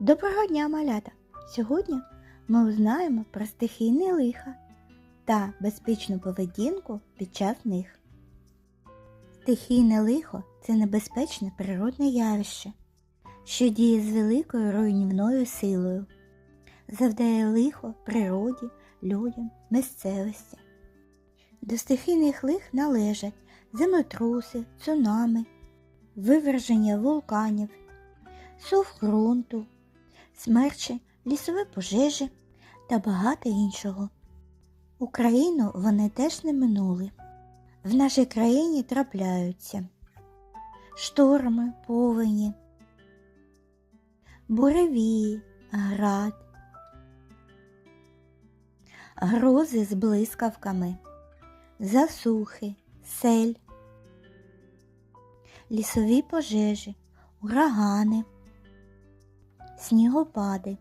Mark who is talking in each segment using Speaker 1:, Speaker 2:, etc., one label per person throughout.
Speaker 1: Доброго дня, малята! Сьогодні ми узнаємо про стихійне лиха та безпечну поведінку під час них. Стихійне лихо це небезпечне природне явище, що діє з великою руйнівною силою, завдає лихо природі, людям, місцевості. До стихійних лих належать землетруси, цунами, виверження вулканів, сув ґрунту, смерчі, лісові пожежі та багато іншого. Україну вони теж не минули. В нашій країні трапляються шторми, повені, буревії, град, грози з блискавками, засухи, сель, лісові пожежі, урагани, снігопади.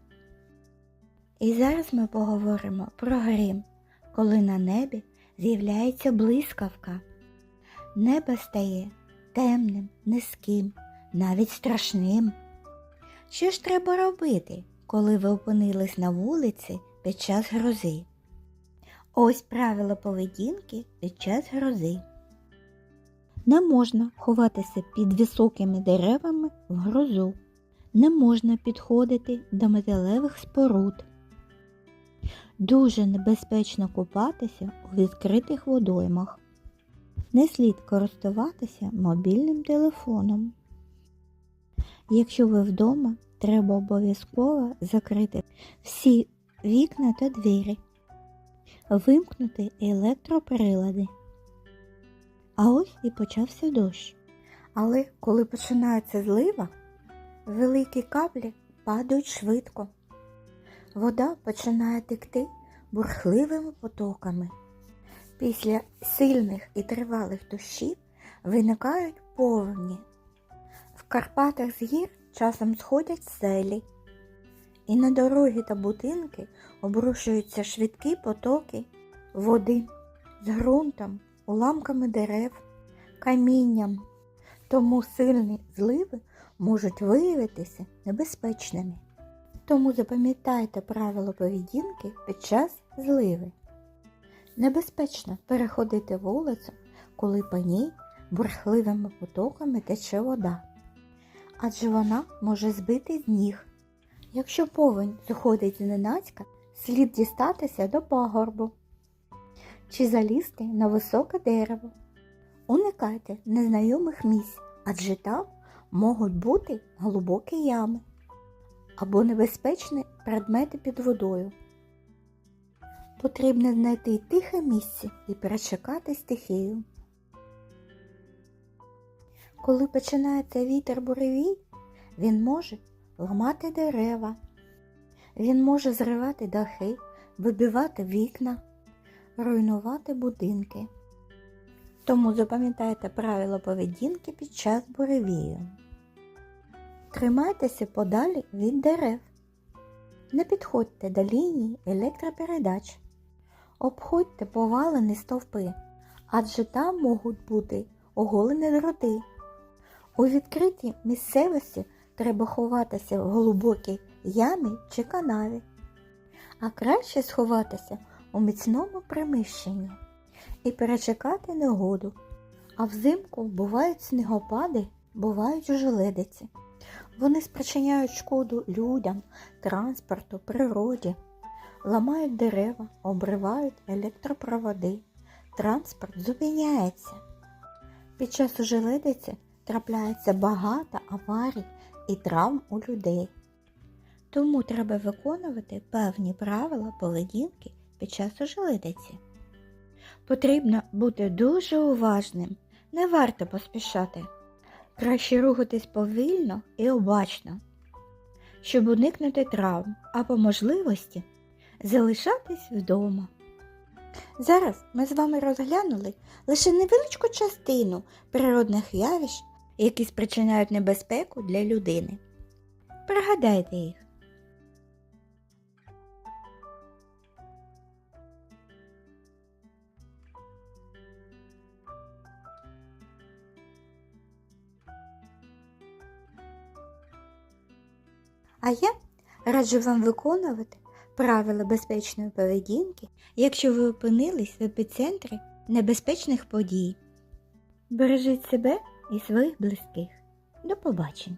Speaker 1: І зараз ми поговоримо про грім, коли на небі з'являється блискавка. Небо стає темним, низьким, навіть страшним. Що ж треба робити, коли ви опинились на вулиці під час грози? Ось правила поведінки під час грози. Не можна ховатися під високими деревами в грозу. Не можна підходити до металевих споруд. Дуже небезпечно купатися у відкритих водоймах. Не слід користуватися мобільним телефоном. Якщо ви вдома, треба обов'язково закрити всі вікна та двері, вимкнути електроприлади. А ось і почався дощ. Але коли починається злива, великі каплі падають швидко. Вода починає текти бурхливими потоками. Після сильних і тривалих дощів виникають повені. В Карпатах з гір часом сходять селі, і на дороги та будинки обрушуються швидкі потоки води з ґрунтом, уламками дерев, камінням. Тому сильні зливи можуть виявитися небезпечними. Тому запам'ятайте правила поведінки під час зливи. Небезпечно переходити вулицю, коли по ній бурхливими потоками тече вода, адже вона може збити з ніг. Якщо повень заходить зненацька, слід дістатися до пагорбу чи залізти на високе дерево. Уникайте незнайомих місць, адже там можуть бути глибокі ями або небезпечні предмети під водою. Потрібно знайти тихе місце і перечекати стихію. Коли починається вітер буревій, він може ламати дерева, він може зривати дахи, вибивати вікна, руйнувати будинки. Тому запам'ятайте правила поведінки під час буревію. Тримайтеся подалі від дерев. Не підходьте до лінії електропередач. Обходьте повалені стовпи, адже там можуть бути оголені дроти. У відкритій місцевості треба ховатися в глибокій ямі чи канаві, а краще сховатися у міцному приміщенні і перечекати негоду. А взимку бувають снігопади, бувають желедиці. Вони спричиняють шкоду людям, транспорту, природі, ламають дерева, обривають електропроводи. Транспорт зупиняється. Під час желедиці трапляється багато аварій і травм у людей. Тому треба виконувати певні правила поведінки під час ожеледиці. Потрібно бути дуже уважним, не варто поспішати. Краще рухатись повільно і обачно, щоб уникнути травм, а по можливості залишатись вдома. Зараз ми з вами розглянули лише невеличку частину природних явищ, які спричиняють небезпеку для людини. Пригадайте їх. А я Раджу вам виконувати правила безпечної поведінки, якщо ви опинились в епіцентрі небезпечних подій. Бережіть себе і своїх близьких. До побачення!